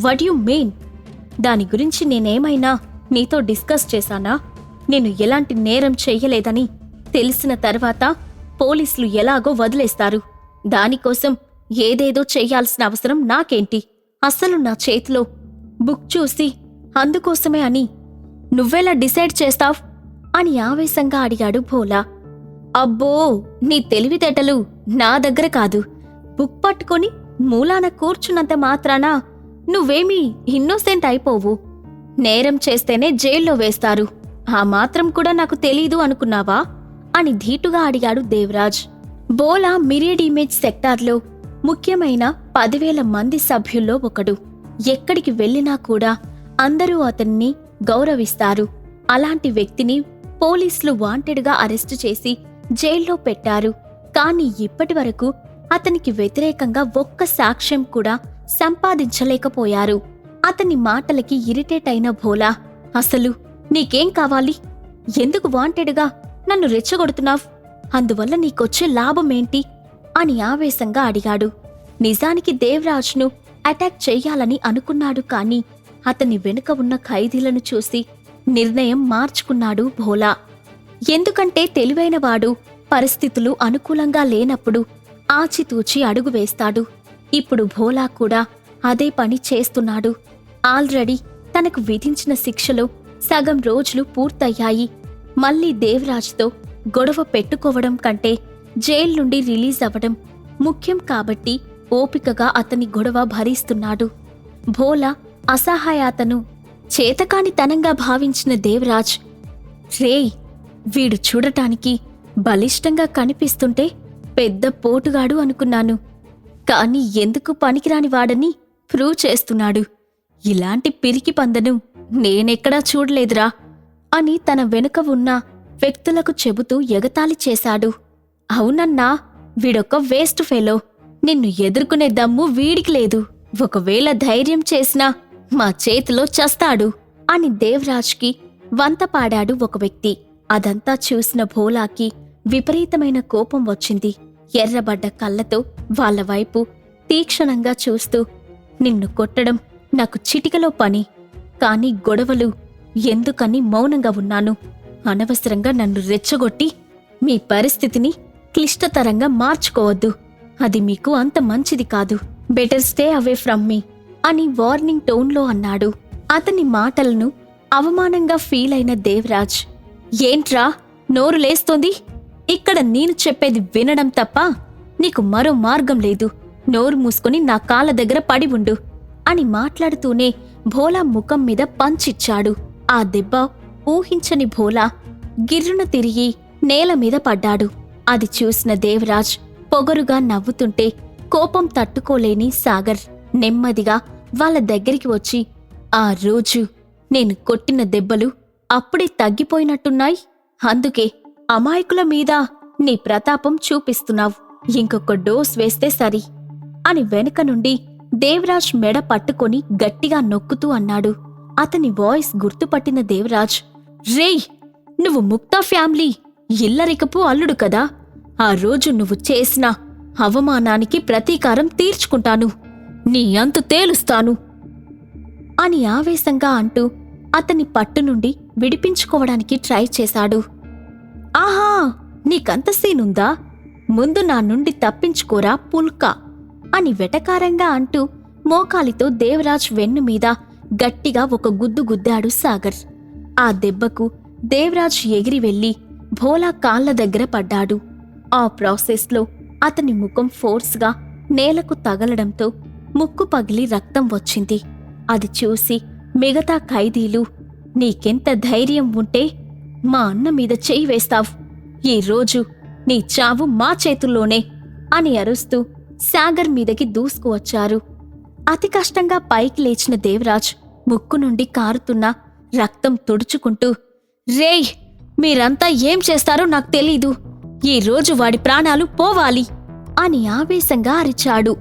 Vat you mean దాని గురించి నేనేమైనా నీతో డిస్కస్ చేశానా? నేను ఎలాంటి నేరం చెయ్యలేదని తెలిసిన తర్వాత పోలీసులు ఎలాగో వదిలేస్తారు. దానికోసం ఏదేదో చెయ్యాల్సిన అవసరం నాకేంటి? అస్సలు నా చేతిలో బుక్ చూసి అందుకోసమే అని నువ్వెలా డిసైడ్ చేస్తావ్? అని ఆవేశంగా అడిగాడు భోలా. అబ్బో నీ తెలివితేటలు నా దగ్గర కాదు. బుక్ పట్టుకొని మూలాన కూర్చున్నంత మాత్రాన నువ్వేమీ ఇన్నోసెంట్ అయిపోవు. నేరం చేస్తేనే జైల్లో వేస్తారు. ఆ మాత్రం కూడా నాకు తెలీదు అనుకున్నావా? అని ధీటుగా అడిగాడు దేవరాజ్. బోలా మిరియడ్ ఇమేజ్ సెక్టార్లో ముఖ్యమైన పదివేల మంది సభ్యుల్లో ఒకడు. ఎక్కడికి వెళ్ళినా కూడా అందరూ అతన్ని గౌరవిస్తారు. అలాంటి వ్యక్తిని పోలీసులు వాంటెడ్గా అరెస్టు చేసి జైల్లో పెట్టారు. కానీ ఇప్పటి వరకు అతనికి వ్యతిరేకంగా ఒక్క సాక్ష్యం కూడా సంపాదించలేకపోయారు. అతని మాటలకి ఇరిటేట్ అయిన భోలా అసలు నీకేం కావాలి? ఎందుకు వాంటెడ్గా నన్ను రెచ్చగొడుతున్నావ్? అందువల్ల నీకొచ్చే లాభమేంటి? అని ఆవేశంగా అడిగాడు. నిజానికి దేవరాజ్ను అటాక్ చెయ్యాలని అనుకున్నాడు కాని అతని వెనుక ఉన్న ఖైదీలను చూసి నిర్ణయం మార్చుకున్నాడు భోలా. ఎందుకంటే తెలివైనవాడు పరిస్థితులు అనుకూలంగా లేనప్పుడు ఆచితూచి అడుగు వేస్తాడు. ఇప్పుడు భోలా కూడా అదే పని చేస్తున్నాడు. ఆల్రెడీ తనకు విధించిన శిక్షలో సగం రోజులు పూర్తయ్యాయి. మళ్ళీ దేవరాజ్తో గొడవ పెట్టుకోవడం కంటే జైల్ నుండి రిలీజ్ అవ్వడం ముఖ్యం కాబట్టి ఓపికగా అతని గొడవ భరిస్తున్నాడు. భోలా అసహాయాతను చేతకానితనంగా భావించిన దేవరాజ్ రేయ్ వీడు చూడటానికి బలిష్టంగా కనిపిస్తుంటే పెద్ద పోటుగాడు అనుకున్నాను. కాని ఎందుకు పనికిరాని వాడని ప్రూవ్ చేస్తున్నాడు. ఇలాంటి పిరికి పందను నేనెక్కడా చూడలేదురా అని తన వెనుక ఉన్న వ్యక్తులకు చెబుతూ ఎగతాళి చేశాడు. అవునన్నా వీడొక వేస్ట్ ఫెలో. నిన్ను ఎదుర్కొనే దమ్ము వీడికి లేదు. ఒకవేళ ధైర్యం చేసినా మా చేతిలో చస్తాడు అని దేవరాజ్కి వంత పాడాడు ఒక వ్యక్తి. అదంతా చూసిన భోలాకి విపరీతమైన కోపం వచ్చింది. ఎర్రబడ్డ కళ్ళతో వాళ్ళ వైపు తీక్షణంగా చూస్తూ నిన్ను కొట్టడం నాకు చిటికలో పని కాని గొడవలు ఎందుకని మౌనంగా ఉన్నాను? అనవసరంగా నన్ను రెచ్చగొట్టి మీ పరిస్థితిని క్లిష్టతరంగా మార్చుకోవద్దు. అది మీకు అంత మంచిది కాదు. Better stay away from me అని వార్నింగ్ టోన్లో అన్నాడు. అతని మాటలను అవమానంగా ఫీల్ అయిన దేవరాజ్ ఏంట్రా? నోరు లేస్తోంది? ఇక్కడ నేను చెప్పేది వినడం తప్ప నీకు మరో మార్గం లేదు. నోరు మూసుకుని నా కాళ్ళ దగ్గర పడి ఉండు అని మాట్లాడుతూనే భోలా ముఖం మీద పంచిచ్చాడు. ఆ దెబ్బ ఊహించని భోలా గిర్రున తిరిగి నేల మీద పడ్డాడు. అది చూసిన దేవరాజ్ పొగరుగా నవ్వుతుంటే కోపం తట్టుకోలేని సాగర్ నెమ్మదిగా వాళ్ళ దగ్గరికి వచ్చి ఆ రోజు నేను కొట్టిన దెబ్బలు అప్పుడే తగ్గిపోయినట్టున్నాయి. అందుకే అమాయకుల మీద నీ ప్రతాపం చూపిస్తున్నావు. ఇంకొక డోస్ వేస్తే సరి అని వెనుక నుండి దేవరాజ్ మెడ పట్టుకొని గట్టిగా నొక్కుతూ అన్నాడు. అతని వాయిస్ గుర్తుపట్టిన దేవరాజ్ రేయ్ నువ్వు ముక్తా ఫ్యామిలీ ఇల్లరికపు అల్లుడు కదా. ఆ రోజు నువ్వు చేసిన అవమానానికి ప్రతీకారం తీర్చుకుంటాను. నీ అంతు తేలుస్తాను. అని ఆవేశంగా అంటూ అతని పట్టు నుండి విడిపించుకోవడానికి ట్రై చేశాడు. ఆహా నీకంత సీనుందా? ముందు నా నుండి తప్పించుకోరా పుల్కా అని వెటకారంగా అంటూ మోకాలితో దేవరాజ్ వెన్ను మీద గట్టిగా ఒక గుద్దు గుద్దాడు సాగర్. ఆ దెబ్బకు దేవరాజ్ ఎగిరి వెళ్ళి భోలా కాళ్ళ దగ్గర పడ్డాడు. ఆ ప్రాసెస్లో అతని ముఖం ఫోర్స్గా నేలకు తగలడంతో ముక్కు పగిలి రక్తం వచ్చింది. అది చూసి మిగతా ఖైదీలు నీకెంత ధైర్యం ఉంటే మా అన్న మీద చేయి వేస్తావ్. ఈరోజు రోజు నీ చావు మా చేతుల్లోనే అని అరుస్తూ సాగర్ మీదకి దూసుకువచ్చారు అతి కష్టంగా పైకి లేచిన దేవరాజ్ ముక్కు నుండి కారుతున్న రక్తం తుడుచుకుంటూ రేయ్ మీరంతా ఏం చేస్తారో నాకు తెలీదు. ఈరోజు రోజు వాడి ప్రాణాలు పోవాలి అని ఆవేశంగా అరిచాడు.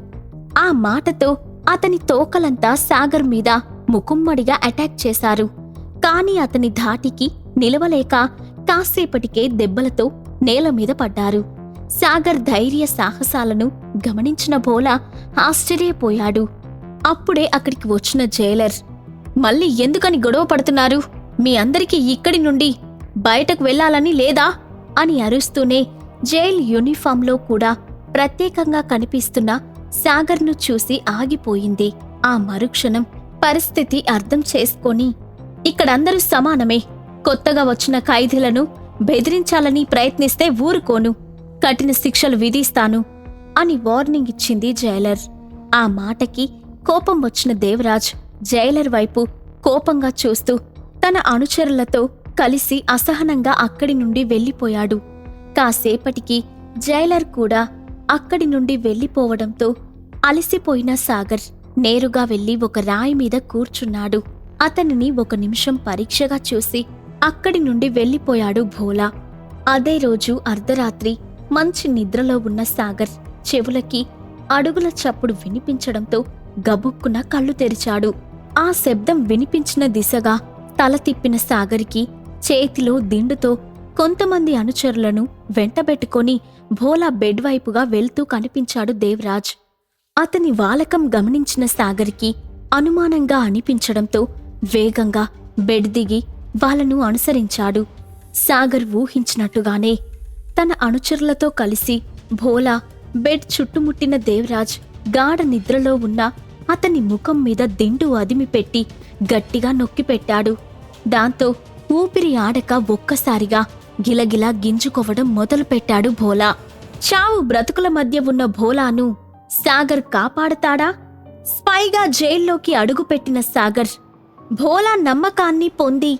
ఆ మాటతో అతని తోకలంతా సాగర్ మీద ముకుమ్మడిగా అటాక్ చేశారు. కాని అతని ధాటికి నిలవలేక కాసేపటికే దెబ్బలతో నేల మీద పడ్డారు. సాగర్ ధైర్య సాహసాలను గమనించిన భోలా ఆశ్చర్యపోయాడు. అప్పుడే అక్కడికి వచ్చిన జైలర్ మళ్ళీ ఎందుకని గొడవ పడుతున్నారు? మీ అందరికీ ఇక్కడి నుండి బయటకు వెళ్ళాలని లేదా? అని అరుస్తూనే జైల్ యూనిఫామ్లో కూడా ప్రత్యేకంగా కనిపిస్తున్న సాగర్ను చూసి ఆగిపోయింది. ఆ మరుక్షణం పరిస్థితి అర్థం చేసుకొని ఇక్కడందరూ సమానమే కొత్తగా వచ్చిన ఖైదీలను బెదిరించాలని ప్రయత్నిస్తే ఊరుకోను. కఠిన శిక్షలు విధిస్తాను అని వార్నింగ్ ఇచ్చింది జైలర్. ఆ మాటకి కోపం వచ్చిన దేవరాజ్ జైలర్ వైపు కోపంగా చూస్తూ తన అనుచరులతో కలిసి అసహనంగా అక్కడి నుండి వెళ్ళిపోయాడు. కాసేపటికి జైలర్ కూడా అక్కడి నుండి వెళ్ళిపోవడంతో అలసిపోయిన సాగర్ నేరుగా వెళ్ళి ఒక రాయి మీద కూర్చున్నాడు. అతనిని ఒక నిమిషం పరీక్షగా చూసి అక్కడి నుండి వెళ్ళిపోయాడు భోలా. అదే రోజు అర్ధరాత్రి మంచి నిద్రలో ఉన్న సాగర్ చెవులకి అడుగుల చప్పుడు వినిపించడంతో గబుక్కున కళ్ళు తెరిచాడు. ఆ శబ్దం వినిపించిన దిశగా తల తిప్పిన సాగర్కి చేతిలో దిండుతో కొంతమంది అనుచరులను వెంటబెట్టుకొని భోలా బెడ్ వైపుగా వెళ్తూ కనిపించాడు దేవరాజ్. అతని వాలకం గమనించిన సాగర్కి అనుమానంగా అనిపించడంతో వేగంగా బెడ్ దిగి వాళ్ళను అనుసరించాడు. సాగర్ ఊహించినట్టుగానే తన అనుచరులతో కలిసి భోలా బెడ్ చుట్టుముట్టిన దేవరాజ్ గాఢ నిద్రలో ఉన్న అతని ముఖం మీద దిండు అదిమిపెట్టి గట్టిగా నొక్కిపెట్టాడు దాంతో ఊపిరి ఆడక ఒక్కసారిగా గిలగిలా గింజుకోవడం మొదలుపెట్టాడు భోలా. చావు బ్రతుకుల మధ్య ఉన్న భోలాను సాగర్ కాపాడతాడా? స్పైగా జైల్లోకి అడుగుపెట్టిన సాగర్ భోలా నమ్మకాన్ని పొంది